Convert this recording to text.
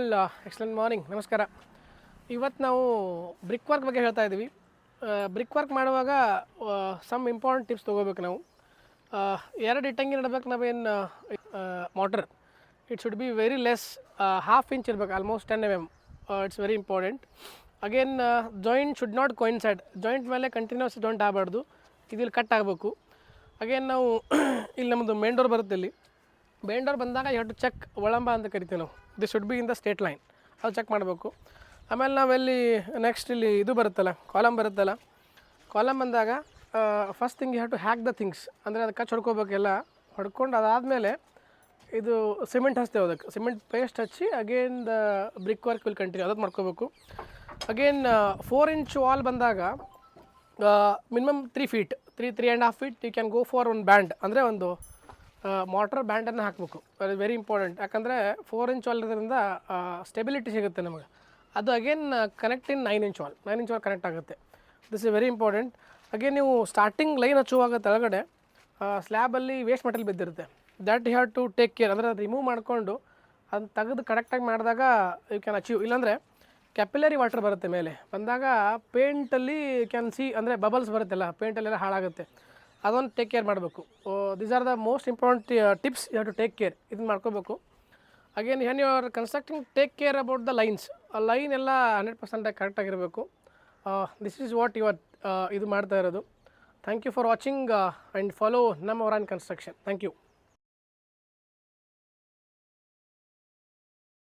All excellent morning ನಮಸ್ಕಾರ. ಇವತ್ತು ನಾವು ಬ್ರಿಕ್ ವರ್ಕ್ ಬಗ್ಗೆ ಹೇಳ್ತಾ ಇದ್ದೀವಿ ಬ್ರಿಕ್ ವರ್ಕ್ ಮಾಡುವಾಗ ಸಮ್ ಇಂಪಾರ್ಟೆಂಟ್ ಟಿಪ್ಸ್ ತೊಗೋಬೇಕು ನಾವು. ಎರಡು ಇಟ್ಟಂಗಿ ನಡ್ಬೇಕು ನಾವೇನು mortar it should be very less half inch ಇರ್ಬೇಕು almost ten m m it's very important again joint should not coincide joint ಮೇಲೆ ಕಂಟಿನ್ಯೂಸ್ ಜಾಯಿಂಟ್ ಆಗಬಾರ್ದು. ಇದಿಲ್ಲಿ ಕಟ್ ಆಗಬೇಕು. ಅಗೇನ್ ನಾವು, ಇಲ್ಲಿ ನಮ್ಮದು ಮೇನ್ ಡೋರ್ ಬರುತ್ತೆ ಇಲ್ಲಿ. ಮೇನ್ ಡೋರ್ ಬಂದಾಗ ಟು ಚೆಕ್ ಒಳಂಬ ಅಂತ ಕರಿತೀವಿ ನಾವು. The should be in the straight line ಅದು ಚೆಕ್ ಮಾಡಬೇಕು. ಆಮೇಲೆ ನಾವೆಲ್ಲಿ ನೆಕ್ಸ್ಟ್ ಇಲ್ಲಿ ಇದು ಬರುತ್ತಲ್ಲ ಕಾಲಮ್ ಬರುತ್ತಲ್ಲ. ಕಾಲಮ್ ಬಂದಾಗ first thing you have to hack the things ಅಂದರೆ ಅದಕ್ಕೆ ಕಚ್ ಹೊಡ್ಕೋಬೇಕೆಲ್ಲ ಹೊಡ್ಕೊಂಡು ಅದಾದಮೇಲೆ ಇದು ಸಿಮೆಂಟ್ ಹಚ್ತೇವೆ ಅದಕ್ಕೆ. ಸಿಮೆಂಟ್ ಪೇಸ್ಟ್ ಹಚ್ಚಿ again the brick work will continue ಅದಕ್ಕೆ ಮಾಡ್ಕೋಬೇಕು ಅಗೇನ್ ಫೋರ್ ಇಂಚ್ ವಾಲ್ ಬಂದಾಗ minimum three feet three three and half feet you can go for one band ಅಂದರೆ ಒಂದು ಮೋಟ್ರ್ ಬ್ಯಾಂಡನ್ನು ಹಾಕಬೇಕು. ಅದು ವೆರಿ ಇಂಪಾರ್ಟೆಂಟ್ ಯಾಕಂದರೆ ಫೋರ್ ಇಂಚ್ ವಾಲ್ ಇರೋದ್ರಿಂದ ಸ್ಟೆಬಿಲಿಟಿ ಸಿಗುತ್ತೆ ನಮಗೆ. ಅದು again connect in nine inch wall nine inch wall connect ಆಗುತ್ತೆ. This is very important again ನೀವು ಸ್ಟಾರ್ಟಿಂಗ್ ಲೈನ್ ಹಚ್ಚುವಾಗ ತೆಳಗಡೆ ಸ್ಲ್ಯಾಬಲ್ಲಿ ವೇಸ್ಟ್ ಮೆಟಲ್ ಬಿದ್ದಿರುತ್ತೆ. That you have to take care ಅಂದರೆ ಅದು ರಿಮೂವ್ ಮಾಡಿಕೊಂಡು ಅದನ್ನ ತೆಗೆದು ಕರೆಕ್ಟಾಗಿ ಮಾಡಿದಾಗ ಯು ಕ್ಯಾನ್ ಅಚೀವ್ ಇಲ್ಲಾಂದರೆ ಕ್ಯಾಪಿಲರಿ ವಾಟರ್ ಬರುತ್ತೆ ಮೇಲೆ. ಬಂದಾಗ ಪೇಂಟಲ್ಲಿ ಕ್ಯಾನ್ ಸಿ ಅಂದರೆ ಬಬಲ್ಸ್ ಬರುತ್ತಲ್ಲ ಪೇಂಟಲ್ಲೆಲ್ಲ ಹಾಳಾಗುತ್ತೆ. ಅದೊಂದು ಟೇಕ್ ಕೇರ್ ಮಾಡಬೇಕು. These are the most important tips you have to take care ಇದನ್ನ ಮಾಡ್ಕೋಬೇಕು. Again when you are constructing take care about the lines line ಎಲ್ಲ ಹಂಡ್ರೆಡ್ ಪರ್ಸೆಂಟಾಗಿ ಕರೆಕ್ಟಾಗಿರಬೇಕು ದಿಸ್ ಈಸ್ ವಾಟ್ ಯುವರ್ ಇದು ಮಾಡ್ತಾ ಇರೋದು. Thank you for watching and follow ನಮ್ಮ our on construction thank you